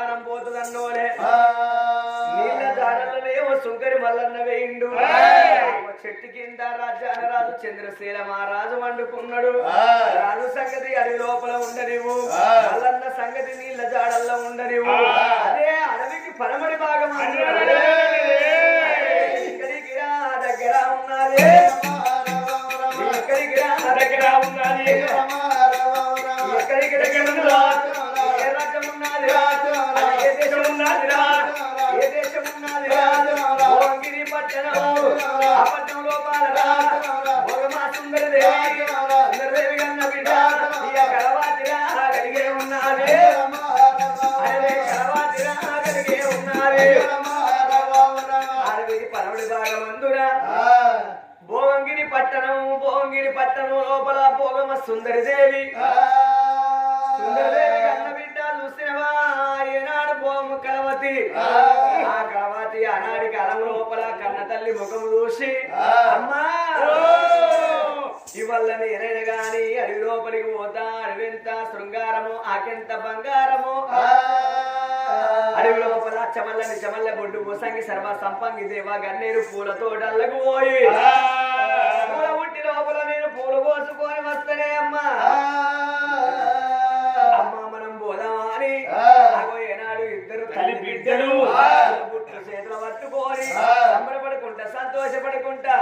ప్రాణం పోతుందన్నోలే నీళ్ళ దాడలనేమో సుంకరి మల్లన్న వేయిండు. చెట్టు కింద రాజ్యాన రాజు చంద్రశీల మహారాజు వండుకున్నాడు. రాజు సంగతి అడవి లోపల ఉండనివ్వు. మల్లన్న సంగతి నీళ్ళ జాడల్లో ఉండనివ్వు. అదే అడవికి పరమడి భాగం. ఇక్కడికి రా దగ్గర ఉన్నది ఇక్కడికి రా దగ్గర ఉన్నది ఎక్కడికి దగ్గర ఉన్నది? ఏ ఏ దేశం పట్టణం ఆ పట్టణం లోపల రా. సుందరదేవి సుందరదేవి బిడ్డ. కలవాతిరా కలిగే అరే కలవాతిరా కలిగే భాగమందురా. భోగంగిరి పట్టణం భోగంగిరి పట్టణం లోపల భోగమ సుందరదేవి సుందరదేవి ఇవల్లని ఎనైనా గాని అడవి లోపలికి పోతా. అడవింత శృంగారము ఆకెంత బంగారము. అడవి లోపల చమల్లని చమల్ల బొడ్డు ముసంగి సర్వ సంపంగి దేవ గన్నేరు పూల తోటలకు పోయి. పూల ఉట్టి లోపల నేను పూలు కోసుకొని వస్తనే అమ్మా. అమ్మ మనం పోదామా అని అగో ఏనాడు ఇద్దరు తల్లి బిడ్డలు. చేతులు పట్టుకొని సంబరపడుకుంటా సంతోషపడుకుంటా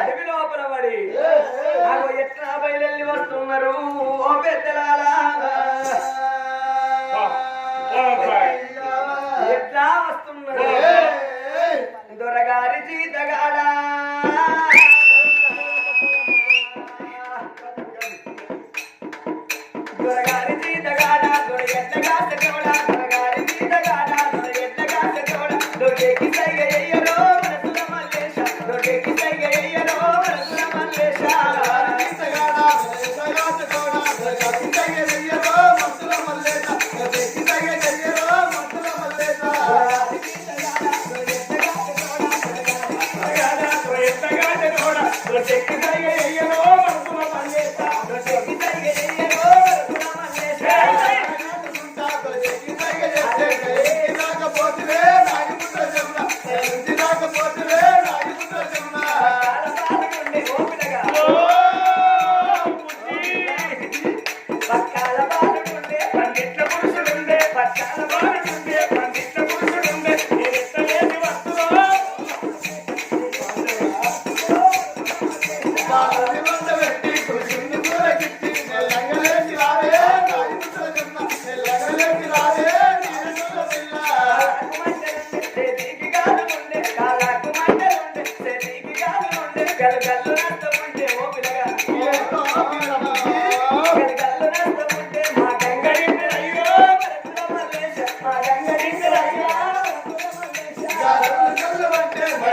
అడవి లోపల పడి. వస్తున్నారు ఓ పెద్దలాలా ఎట్లా వస్తున్నారు? దొరగారి జీతగాడా? దొరగారి జీతగాడా? దొర మరకుల మల్లేశ మా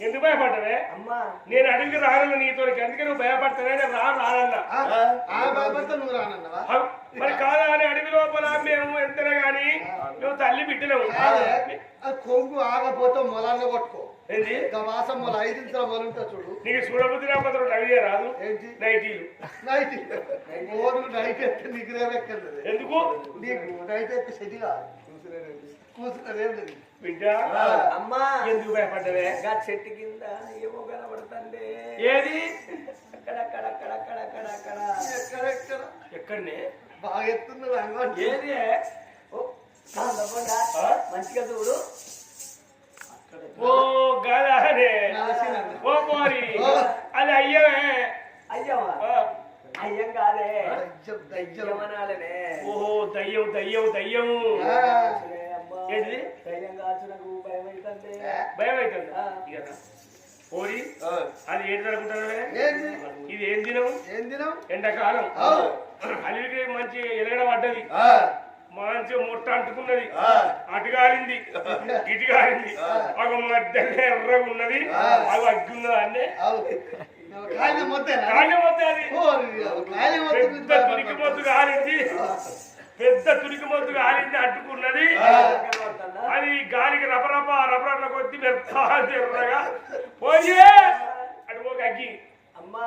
ఎందుకు భయపడ్డావే? అమ్మా. నేను అడిగి రాగలను నీతో అందుకే నువ్వు భయపడతానే నేను రా రానన్నా. మరి కాదా అని అడవి లోపల మేము ఎంతనే గాని నువ్వు తల్లి బిడ్డలేవు. కొంగు ఆగపోతే మొలాన్న కొట్టుకో. ఏంది? ఇంకా వాసం మొల ఐదు ఇంచుల మొల చూడు. నీకు చూడబుద్ధి రాకపోతే అడిగే రాదు. ఏంటి? నైటీలు. నైట్. ఓరు నైట్ ఎత్తే నీకు రేవెక్కర్లేదు. ఎందుకు? నీకు నైట్ ఎత్తే సెటి కాదు. కూర్చున్నారేం లేదు. బిడ్డా అమ్మా ఎందుకు భయపడ్డవే? గా చెట్టు కింద ఏమో కనబడుతుంది. ఏది? అక్కడ అక్కడ అక్కడ అక్కడ అక్కడ అక్కడ. ఎక్కడెక్కడ ఎక్కడనే? బాగా ఎత్తున్నారు అంగడి ఏది? మంచిగా చూడు. ఓ నాశనం. ఓ పోరి ఓ. అది అయ్యవే. అయ్యమ్మా ఆ. అయ్యం కాదే. దయ్యం దయ్యం. అయ్యమనాలనే ఓహో దయ్యం దయ్యం దయ్యం ఆ. ఏంటిది? ధైర్యం కాల్చు నాకు భయం అవుతుంది? భయం ఆ. అది ఏంటి అనుకుంటానే ఏంది? ఇది ఏం దినం? ఏం తినాం ఎండాకాలం. అలివికి మంచి ఎలగడ పడ్డది. ఆ. మంచి ముట్ట అంటుకున్నది. ఆ. అటు కాలింది ఇటు కాలింది ఒక మధ్యలో ఎర్రగా ఉన్నది. అవి అగ్గి ఉన్నది అన్నే. కాయన మొత్తేనా కాలి మొత్తం అది. మొత్తం పెద్ద తురికి మొత్తు కాలింది పెద్ద తురికి మొత్తు కాలింది అడ్డుకున్నది? అది గాలికి రపరప రపరప కొద్ది మెత్తా ఎర్రగా. పోయి అటు ఒక అగ్గి. అమ్మా.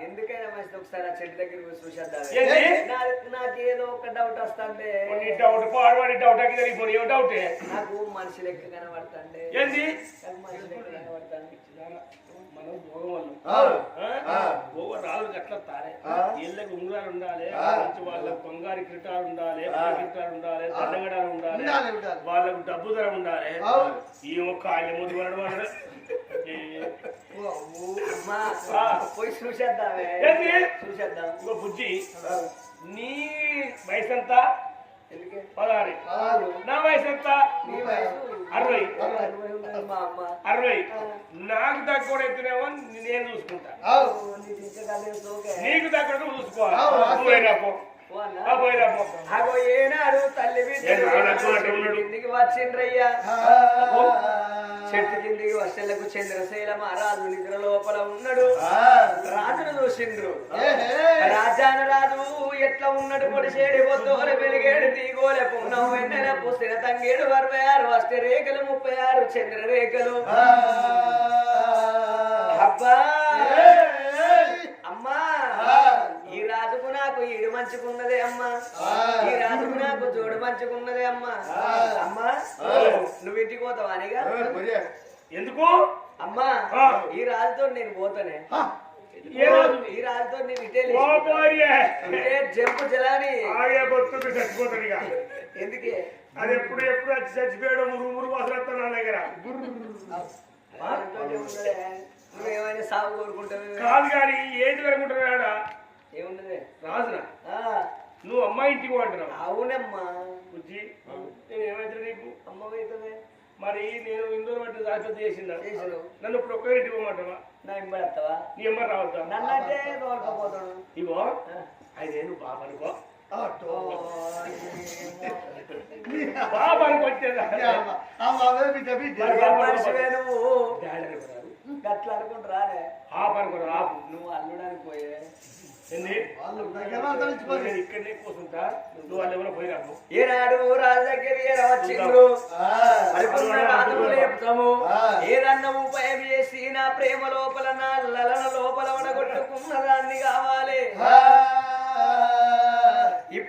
ఎందుకైనా మంచిది ఒకసారి ఆ చెట్టు దగ్గర పోయి చూసేద్దాం. ఏంది? నా- నాకేదో ఒక డౌట్ వస్తుంది. కొన్ని డౌట్ పాడవాడి డౌట్ ఏం డౌటే నాకు మనిషి లెక్క కనబడుతుంది. ఏంది? మనిషి లెక్క మనం భోగం వాళ్ళం. రాళ్ళు గట్ల తారే. ఆ. ఏళ్ళకి ఉంగరాలు ఉండాలి. మంచి వాళ్ళకి బంగారు కిరీటాలు ఉండాలి కిరీటాలు ఉండాలి దండగడాలు ఉండాలి ఉండాలి, ఉండాలి. వాళ్ళకు డబ్బు ధర ఉండాలి. ఏమో కాళ్ళ ముందు పడడం. పోయి చూసేద్దామే. ఏంది? చూసేద్దాం. ఇంకో బుద్ధి నీ వయసు ఎందుకే పదహారు. నా వయసు ఎంత అరవై. అరవై నాకు తక్కువ ఎత్తునేమో నేను చూసుకుంటా నీకు తక్కువ చూసుకోవాలి అవును. నువ్వు పోయిరా పో. ఓ అన్నా. ఆ, పోయిరా పో. అగో ఏనాడు తల్లి. కిందికి వచ్చిండ్రయ్యా. చెట్టు కిందికి వర్షలకు చంద్రశైల మహారాజు నిద్ర లోపల ఉన్నాడు. రాజును చూసిండ్రు. రాజాన రాజు ఎట్లా ఉన్నాడు పొడిసేడి పొద్దుల వెలిగేడు తీగోలే పున్నం వెన్నెల పుసిన తంగేడు అరవై ఆరు అష్ట రేఖలు ముప్పై ఆరు చంద్ర రేఖలు. అబ్బా ఏయ్. అమ్మా ఆ. ఈ రాజుకు నాకు ఈడు మంచుకున్నదే అమ్మా. ఈ రాజుకు నాకు జోడు మంచుకున్నదే అమ్మా. ఆ. అమ్మా. నువ్వు ఇంటికి పోతావా అనిగా. ఎందుకు? అమ్మా. ఈ రాజుతో నేను పోతానే? ఈ రాజుతో నేను ఇటే జంపు జలాని. ఇక. ఎందుకే? అది ఎప్పుడు ఎప్పుడు వచ్చి చచ్చిపోయాడు మురుగు మురుగు వసలత్తాను నా దగ్గర. నువ్వేమైనా సాగు కోరుకుంటావు కాదు కానీ ఏంటి అనుకుంటున్నాడా ఏమున్నదే రాజునా? ఆ, నువ్వు అమ్మాయి ఇంటికి అంటున్నావు అవునమ్మా. బుజ్జి నేను నీకు? అమ్మ పోయితే మరి నేను ఇందూరు పట్టి జాగ్రత్త చేసిందా? నన్ను ఇప్పుడు ఒక్కరింటికి పోమంటావా నా ఇంబడతావా నీ అమ్మ రావద్దా? నన్ను అంటే తోలుకపోతాడు. ఇగో ఆ. అయితే నువ్వు బాబు అనుకో. బాబు అనుకొచ్చేదా అమ్మ. అమ్మ, గట్ల అనుకుంటారానే ఆపు అనుకున్నారు ఆపు. నువ్వు అల్లుడానికి పోయే ఇక్కడనే కూర్చుంటా. నువ్వు వాళ్ళు ఎవరో పోయి రాకు. ఏనాడు వచ్చిండ్రు. ఏదన్నా ఉపాయం చేసి నా ప్రేమ లోపల నా లలన లోపల వడగొట్టుకున్న దాన్ని కావాలి.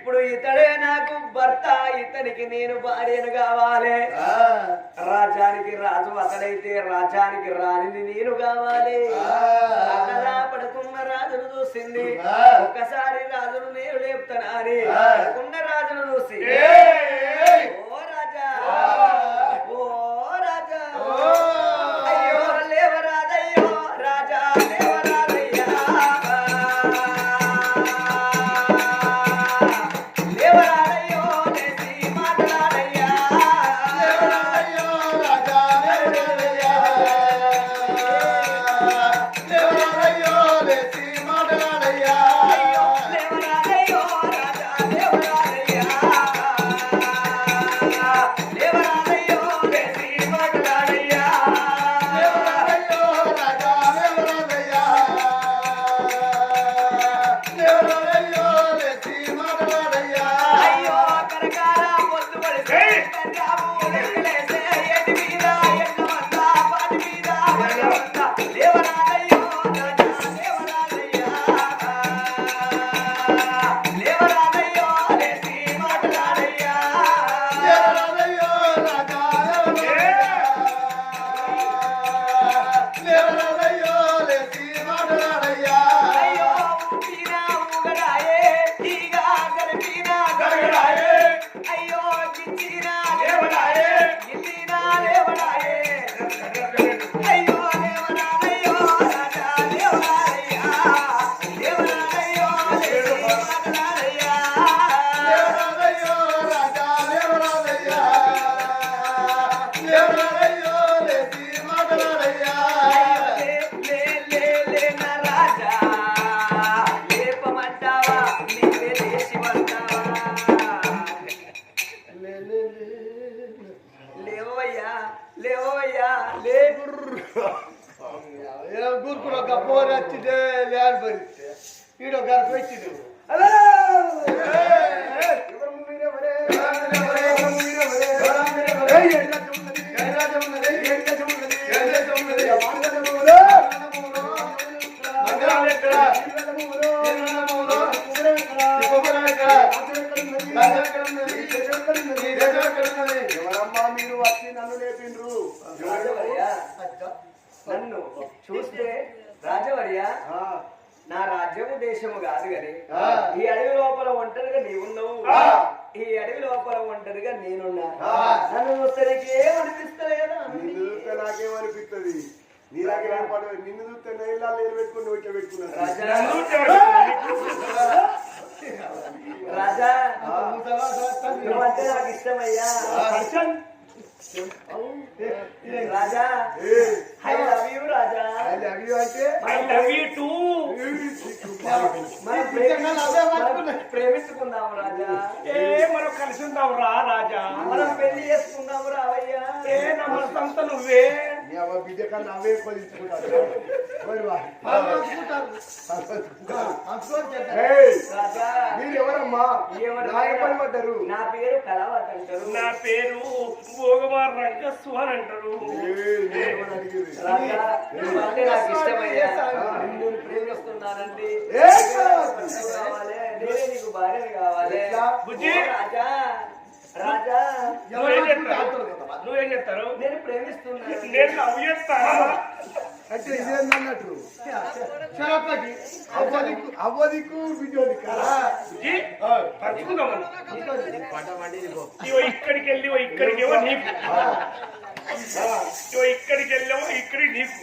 ఇప్పుడు ఇతడే నాకు భర్త ఇతనికి నేను భార్యను కావాలి. రాజానికి రాజు అతడైతే రాజానికి రాణిని నేను కావాలి. అన్నదా పడుకున్న రాజును చూసింది ఆ. ఒక్కసారి రాజును నేను లేపుతానని ఆ. పడుకున్న రాజును చూసి. ఓ రాజా Yeah. ఎవరమ్మా మీరు వచ్చి నన్ను లేపిండ్రు? నన్ను చూస్తే రాజవర్య నా రాజ్యము దేశము కాదు ఆ. ఈ అడవి లోపల ఒంటరిగా నీవున్నావు. ఈ అడవి లోపల ఒంటరిగా నేనున్నా. నన్ను చూస్తే ఏమనిపిస్తలేదా నిన్ను చూస్తే నాకేమనిపిస్తుంది నీలాగే నిన్ను చూస్తే నెయ్యిలా లేరు పెట్టుకుని వచ్చి పెట్టుకున్నాను రాజా నువ్వంటే నాకు ఇష్టమయ్యా. Raja I love you Raja. అది అవి అంటే? ఐ లవ్ యూ టూ మనం ప్రేమి- మనం ప్రేమించుకుందాము రాజా. ఏ మనం కలిసి ఉందాం రా రాజా. మనం పెళ్ళి చేసుకుందాము రావయ్యా. ఏ నా మనసంత నువ్వే. నీ అవే కొలించుకుంటారు. మరి ఎవరమ్మా పడ్డారు పేరు కళావత్ అంటారు నా పేరు భోగవార్ రంగస్సు అని అంటారు. నాకు ఇష్టమయ్యా. నిన్ను కావాలి నేనే నీకు రాజా రాజా నువ్వేం చెప్తారు? నేను ప్రేమిస్తున్నాను నేను లవ్ చేస్తా అంటే ఇదేందన్నట్టు అవ్వదిక్కు అవ్వదిక్కు బిడ్డోది కదా బుజ్జి పంచుకుందాం ఇవో ఇక్కడికి వెళ్ళి ఇక్కడికి ఏవో నీకు. ఇక్కడికి వెళ్ళావో ఇక్కడికి నీకు.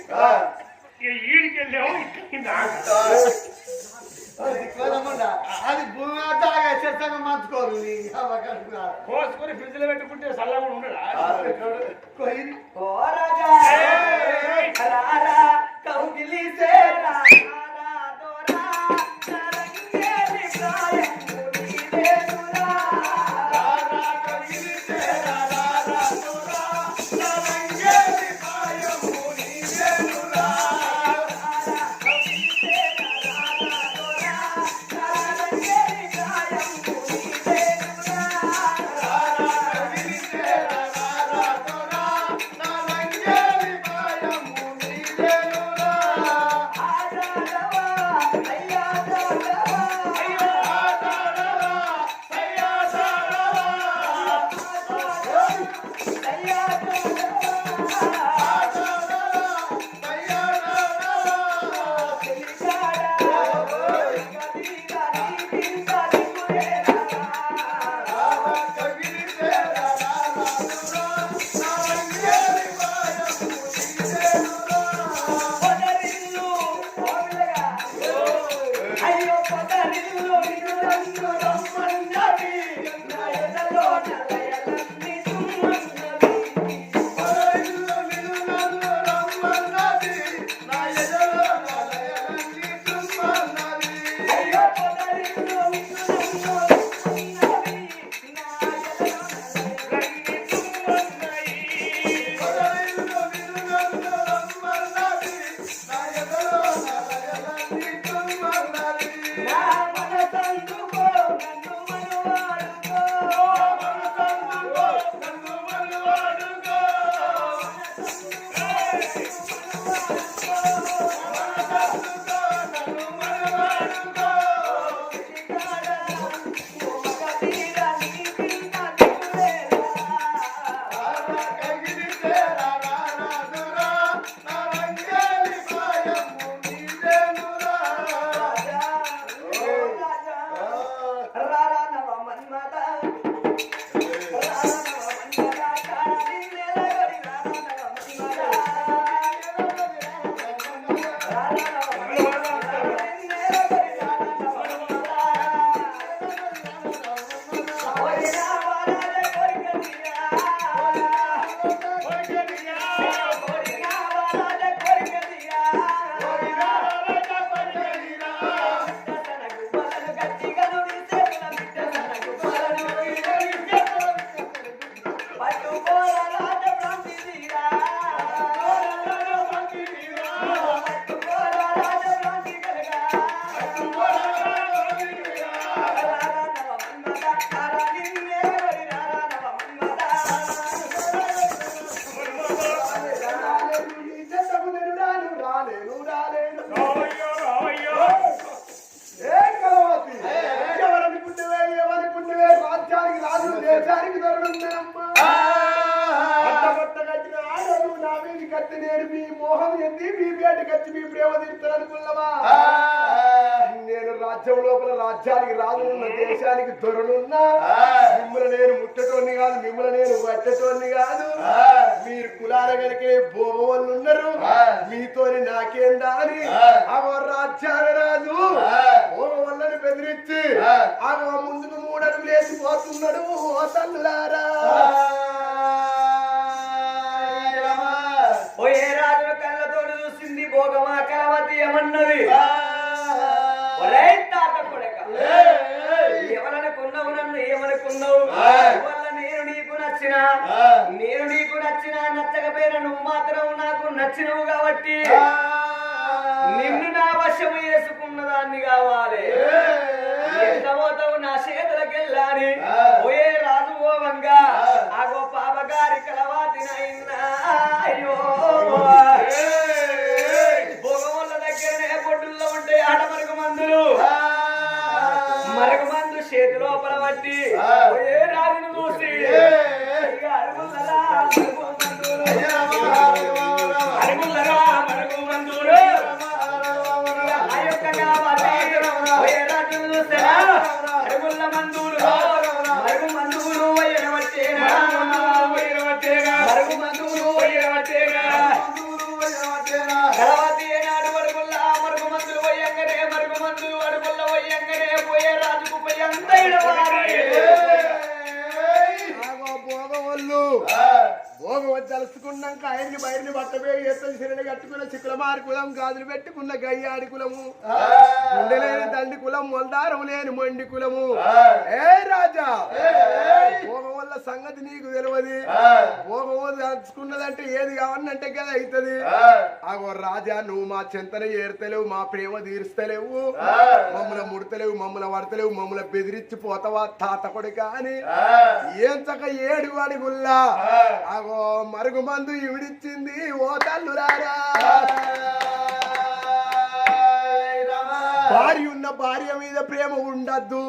ఈడికి వెళ్ళావో ఇక్కడికి నాకు. అది భూమి దాగా చెత్తగా మంచుకోరు. కోసుకొని ఫ్రిడ్జ్లో పెట్టుకుంటే చల్లగా ఉండడా కొయ్యి. ఓ రాజా. ఏయ్! రారా కౌగిలి సేరా రాజ్యానికి రాజులున్న దేశానికి దొరలున్నా మిమ్మల్ని నేను ముట్టటోని కాదు మిమ్మల్ని నేను పట్టటోని కాదు. మీరు కులాల కనుకే బోమలు ఉన్నారు మీతోని నాకేందా అని ఆ. రాజ్యాల రాజు. బోమ వల్లని బెదిరించి ఆ. ముందుకు మూడడుగులు వేసిపోతున్నాడు ఓ తల్లులారా పోయే రాజుల కళ్ళతోటి చూసింది భోగమా కలవతి ఏమన్నది? ఎవరనుకున్నావు నన్ను ఏమనుకున్నావు? వల్ల నేను నీకు నచ్చిన? నేను నీకు నచ్చిన నచ్చకపోయినా నువ్వు మాత్రం నాకు నచ్చినవు కాబట్టి నిన్ను నా వశము చేసుకున్న దాన్ని కావాలి ఎంత పోతావు తలుసుకున్నాక ఆయన్ని బట్టబే బట్టబేగి ఎత్తలు సిరని కట్టుకున్న చిక్కుల మారి కులం గాజులు పెట్టుకున్న గయ్యాడి కులము. ఉండలేని తండ్రి కులం మొందారం లేని మొండి కులము. ఏ రాజా? భోగం వల్ల సంగతి నీకు తెలియదు. భోగం వల్ల తలుచుకున్నదంటే ఏది కావన్నంటే కదా అవుతుంది. ఆగో రాజా నువ్వు మా చింతన ఏర్తలేవు మా ప్రేమ తీరుస్తలేవు. మమ్మల్ని ముడతలేవు మమ్మల్ని వడతలేవు మమ్మల్ని బెదిరించి పోతావా తాత కొడుక అని. ఏం చక్క ఏడు అడుగుల్లా. ఆగో మరుగు మందు ఇవిడిచ్చింది ఓ తల్లులారా. భార్య ఉన్న భార్య మీద ప్రేమ ఉండద్దు.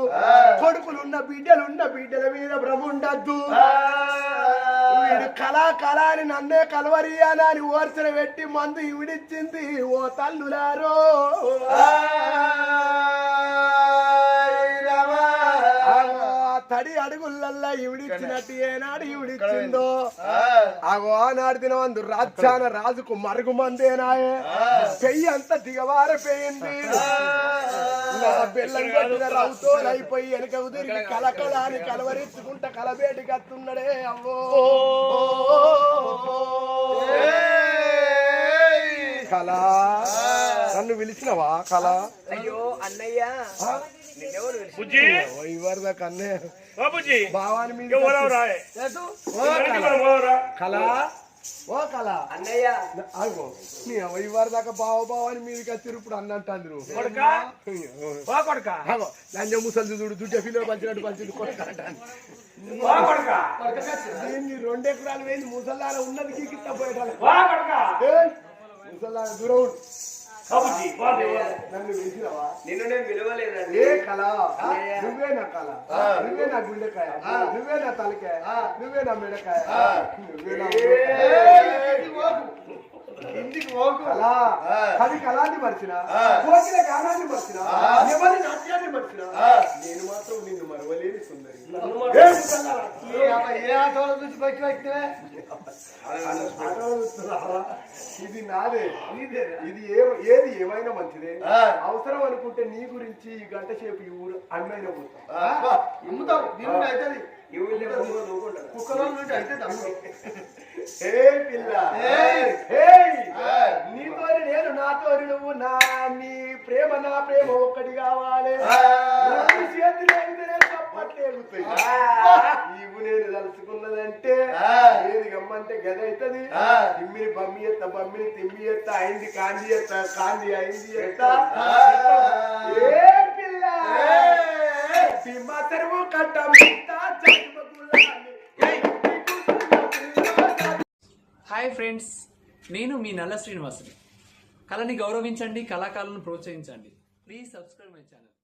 కొడుకులున్న బిడ్డలున్న బిడ్డల మీద భ్రమ ఉండద్దు. వీడు కళా కళ అని నన్నే కలవరియానా అని ఓర్చన పెట్టి మందు ఇవిడిచ్చింది ఓ తల్లులారో. తడి అడుగులల్లా ఇవిడిచ్చినట్టు ఏనాడు ఇవిడిచ్చిందో ఆగో ఆనాడు దినవందు రాజ్యాన రాజుకు మరుగు మందేనాయే పెయ్యి అంత దిగవారిపోయింది నా బెల్లం కొట్టిన రౌతో అయిపోయి వెనక ఉదిరికి కలకల అని కలవరించుకుంటా కలబేటి కత్తున్నాడే అవ్వో. కళ. నన్ను పిలిచినవా? కళ. అయ్యో అన్నయ్య. బుజ్జి? బుజ్జి. భావాని మీద కళ? ఓ కళ? అన్నయ్య. నీ ఇవ్వరు దాకా బావ బావని మీదకి వచ్చి ఇప్పుడు అన్నట్టు అందరు కొడుక? ఓ కొడుక? ఆగో లంజ ముసలి చూడు దుడ్డ ఫిలో పంచినట్టు పంచింది కొడుకు అంటాను ఓ కొడుక? దీన్ని రెండు ఎకరాలు వేసి ముసల్లార ఉన్నది పోయేటాలు ఓ కొడుక? ముసల్లార దూరం నన్ను పిలిచినవా నిన్ను నేను పిలవలేదండి ఏ కళ? నువ్వే నా కళ. నువ్వే నా గుండెకాయ. నువ్వే నా తలకాయ. నువ్వే నా మెడకాయ. నువ్వే నా ఇంటికి కళ. కవి కళాన్ని మర్చిన? కోకిల గానాన్ని మర్చిన? ఎవరి నాట్యాన్ని మర్చిన? నేను మాత్రం నిన్ను మరవలేని సుందరి. ఇది నాదే ఇది ఏది ఏమైనా మంచిదే అవసరం అనుకుంటే నీ గురించి ఈ గంట సేపు ఈ ఊరు అన్నైనా పోతా అవుతుంది. కుక్కలో నుండి అయితే పిల్ల! నీతోని నేను నాతోని నువ్వు నా నీ ప్రేమ నా ప్రేమ ఒక్కటి కావాలి చేతులు నేను తలుచుకున్నదంటే ఏది గమ్మంటే గద అవుతుంది? తిమ్మిని బమ్మి ఎత్త బమ్మిని తిమ్మి ఎత్త అయింది కాంది ఎత్త కాంది అయింది ఎత్త. ఏ పిల్ల? సింహ తెరువు కట్టం హాయ్ ఫ్రెండ్స్ నేను మీ నల్ల శ్రీనివాసుని. కళని గౌరవించండి కళాకారులను ప్రోత్సహించండి. Please subscribe my channel.